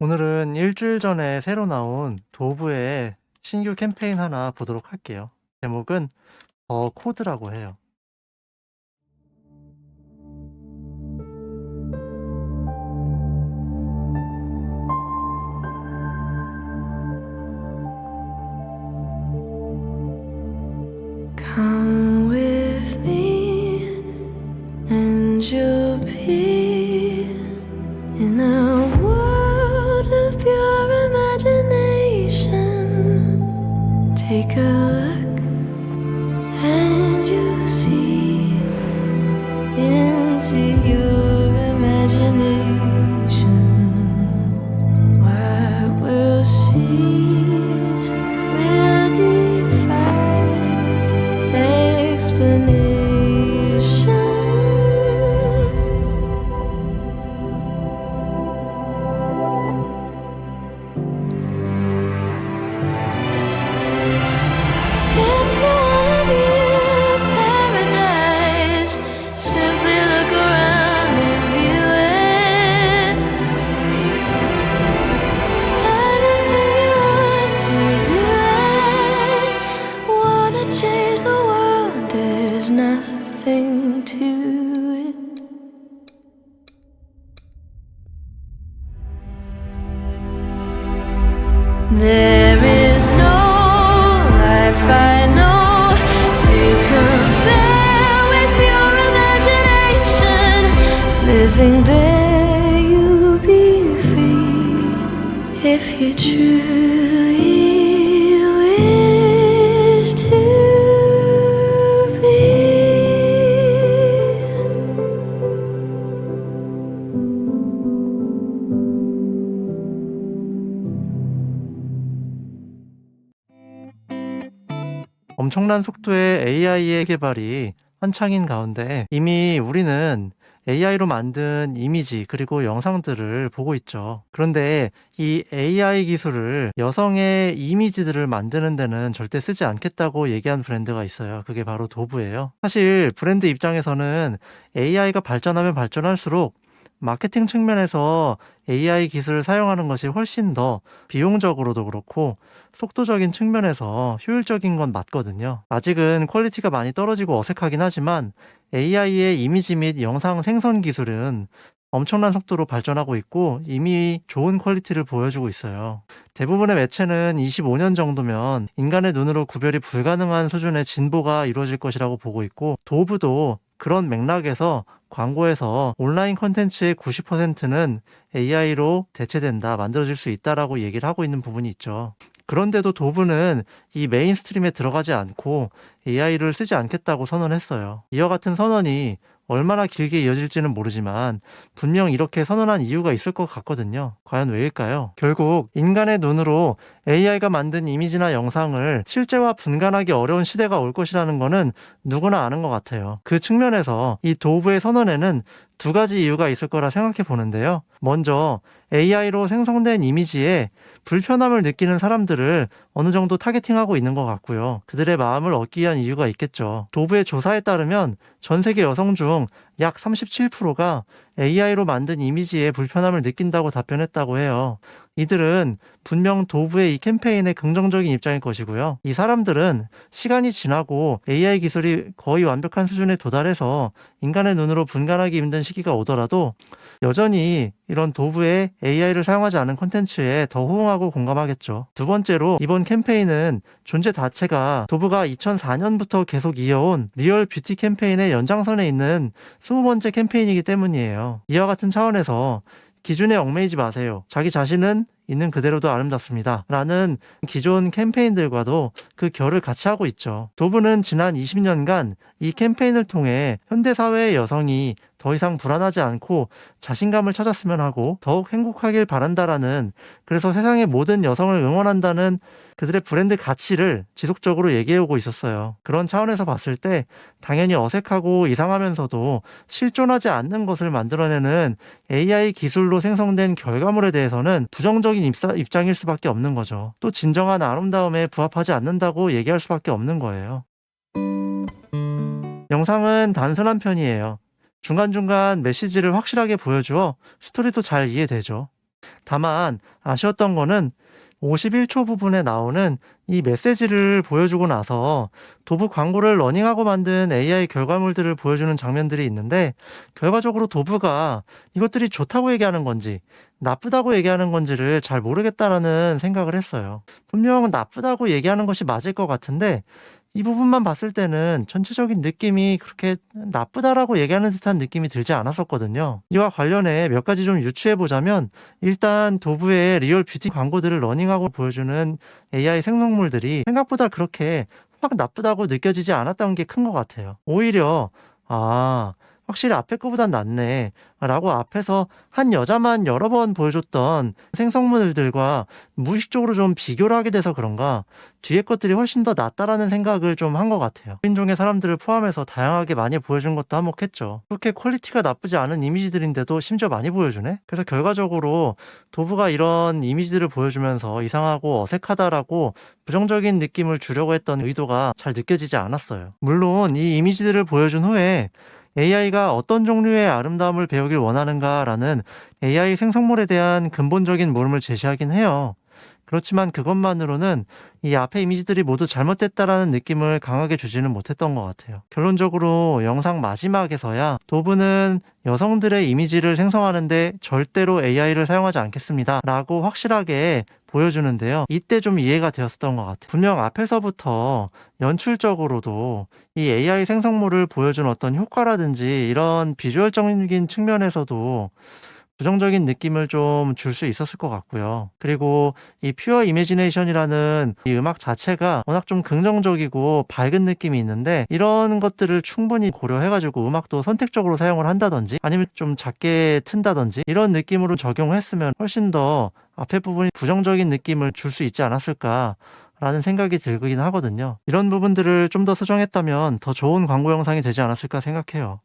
오늘은 일주일 전에 새로 나온 도브의 신규 캠페인 하나 보도록 할게요. 제목은 더 코드라고 해요. Come Take a look, and you'll see into your imagination. What we'll see There is no life I know to compare with your imagination. Living there, you'll be free if you truly 엄청난 속도의 AI의 개발이 한창인 가운데 이미 우리는 AI로 만든 이미지 그리고 영상들을 보고 있죠. 그런데 이 AI 기술을 여성의 이미지들을 만드는 데는 절대 쓰지 않겠다고 얘기한 브랜드가 있어요. 그게 바로 도브예요. 사실 브랜드 입장에서는 AI가 발전하면 발전할수록 마케팅 측면에서 AI 기술을 사용하는 것이 훨씬 더 비용적으로도 그렇고 속도적인 측면에서 효율적인 건 맞거든요. 아직은 퀄리티가 많이 떨어지고 어색하긴 하지만 AI의 이미지 및 영상 생성 기술은 엄청난 속도로 발전하고 있고 이미 좋은 퀄리티를 보여주고 있어요. 대부분의 매체는 25년 정도면 인간의 눈으로 구별이 불가능한 수준의 진보가 이루어질 것이라고 보고 있고 도브도 그런 맥락에서 광고에서 온라인 컨텐츠의 90%는 AI로 대체된다, 만들어질 수 있다라고 얘기를 하고 있는 부분이 있죠. 그런데도 도브는 이 메인스트림에 들어가지 않고 AI를 쓰지 않겠다고 선언했어요. 이와 같은 선언이 얼마나 길게 이어질지는 모르지만 분명 이렇게 선언한 이유가 있을 것 같거든요. 과연 왜일까요? 결국 인간의 눈으로 AI가 만든 이미지나 영상을 실제와 분간하기 어려운 시대가 올 것이라는 거는 누구나 아는 것 같아요. 그 측면에서 이 도브의 선언에는 두 가지 이유가 있을 거라 생각해 보는데요. 먼저 AI로 생성된 이미지에 불편함을 느끼는 사람들을 어느 정도 타겟팅하고 있는 것 같고요. 그들의 마음을 얻기 위한 이유가 있겠죠. 도브의 조사에 따르면 전 세계 여성 중 약 37%가 AI로 만든 이미지에 불편함을 느낀다고 답변했다고 해요. 이들은 분명 도브의 이 캠페인에 긍정적인 입장일 것이고요. 이 사람들은 시간이 지나고 AI 기술이 거의 완벽한 수준에 도달해서 인간의 눈으로 분간하기 힘든 시기가 오더라도 여전히 이런 도브의 AI를 사용하지 않은 콘텐츠에 더 호응하고 공감하겠죠. 두 번째로 이번 캠페인은 존재 자체가 도브가 2004년부터 계속 이어온 리얼 뷰티 캠페인의 연장선에 있는 20번째 캠페인이기 때문이에요. 이와 같은 차원에서 기준에 얽매이지 마세요. 자기 자신은 있는 그대로도 아름답습니다. 라는 기존 캠페인들과도 그 결을 같이 하고 있죠. 도브는 지난 20년간 이 캠페인을 통해 현대사회의 여성이 더 이상 불안하지 않고 자신감을 찾았으면 하고 더욱 행복하길 바란다라는 그래서 세상의 모든 여성을 응원한다는 그들의 브랜드 가치를 지속적으로 얘기해오고 있었어요. 그런 차원에서 봤을 때 당연히 어색하고 이상하면서도 실존하지 않는 것을 만들어내는 AI 기술로 생성된 결과물에 대해서는 부정적인 입장일 수밖에 없는 거죠. 또 진정한 아름다움에 부합하지 않는다고 얘기할 수밖에 없는 거예요. 영상은 단순한 편이에요. 중간중간 메시지를 확실하게 보여주어 스토리도 잘 이해되죠. 다만 아쉬웠던 거는 51초 부분에 나오는 이 메시지를 보여주고 나서 도브 광고를 러닝하고 만든 AI 결과물들을 보여주는 장면들이 있는데 결과적으로 도브가 이것들이 좋다고 얘기하는 건지 나쁘다고 얘기하는 건지를 잘 모르겠다라는 생각을 했어요. 분명 나쁘다고 얘기하는 것이 맞을 것 같은데 이 부분만 봤을 때는 전체적인 느낌이 그렇게 나쁘다라고 얘기하는 듯한 느낌이 들지 않았었거든요. 이와 관련해 몇 가지 좀 유추해 보자면 일단 도브의 리얼 뷰티 광고들을 러닝하고 보여주는 AI 생성물들이 생각보다 그렇게 확 나쁘다고 느껴지지 않았던 게 큰 것 같아요. 오히려 아 확실히 앞에 거보단 낫네 라고 앞에서 한 여자만 여러 번 보여줬던 생성물들과 무의식적으로 좀 비교를 하게 돼서 그런가 뒤에 것들이 훨씬 더 낫다라는 생각을 좀 한 것 같아요. 인종의 사람들을 포함해서 다양하게 많이 보여준 것도 한몫했죠. 그렇게 퀄리티가 나쁘지 않은 이미지들인데도 심지어 많이 보여주네? 그래서 결과적으로 도브가 이런 이미지들을 보여주면서 이상하고 어색하다라고 부정적인 느낌을 주려고 했던 의도가 잘 느껴지지 않았어요. 물론 이 이미지들을 보여준 후에 AI가 어떤 종류의 아름다움을 배우길 원하는가라는 AI 생성물에 대한 근본적인 물음을 제시하긴 해요. 그렇지만 그것만으로는 이 앞에 이미지들이 모두 잘못됐다라는 느낌을 강하게 주지는 못했던 것 같아요. 결론적으로 영상 마지막에서야 도브는 여성들의 이미지를 생성하는데 절대로 AI를 사용하지 않겠습니다. 라고 확실하게 보여주는데요. 이때 좀 이해가 되었었던 것 같아요. 분명 앞에서부터 연출적으로도 이 AI 생성물을 보여준 어떤 효과라든지 이런 비주얼적인 측면에서도 부정적인 느낌을 좀 줄 수 있었을 것 같고요. 그리고 이 퓨어 이미지네이션이라는 이 음악 자체가 워낙 좀 긍정적이고 밝은 느낌이 있는데 이런 것들을 충분히 고려해가지고 음악도 선택적으로 사용을 한다든지 아니면 좀 작게 튼다든지 이런 느낌으로 적용했으면 훨씬 더 앞에 부분이 부정적인 느낌을 줄 수 있지 않았을까 라는 생각이 들긴 하거든요. 이런 부분들을 좀 더 수정했다면 더 좋은 광고 영상이 되지 않았을까 생각해요.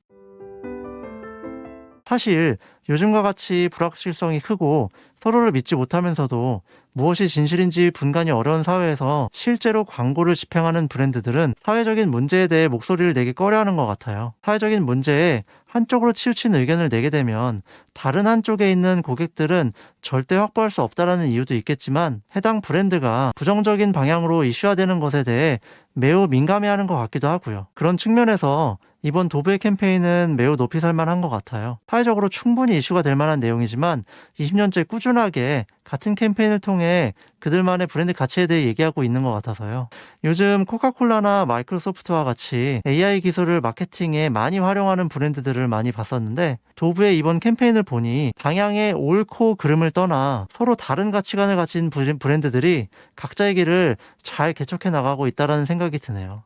사실 요즘과 같이 불확실성이 크고 서로를 믿지 못하면서도 무엇이 진실인지 분간이 어려운 사회에서 실제로 광고를 집행하는 브랜드들은 사회적인 문제에 대해 목소리를 내기 꺼려하는 것 같아요. 사회적인 문제에 한쪽으로 치우친 의견을 내게 되면 다른 한쪽에 있는 고객들은 절대 확보할 수 없다라는 이유도 있겠지만 해당 브랜드가 부정적인 방향으로 이슈화되는 것에 대해 매우 민감해하는 것 같기도 하고요. 그런 측면에서 이번 도브의 캠페인은 매우 높이 살만한 것 같아요. 사회적으로 충분히 이슈가 될 만한 내용이지만 20년째 꾸준하게 같은 캠페인을 통해 그들만의 브랜드 가치에 대해 얘기하고 있는 것 같아서요. 요즘 코카콜라나 마이크로소프트와 같이 AI 기술을 마케팅에 많이 활용하는 브랜드들을 많이 봤었는데 도브의 이번 캠페인을 보니 방향의 옳고 그름을 떠나 서로 다른 가치관을 가진 브랜드들이 각자의 길을 잘 개척해 나가고 있다는 생각이 드네요.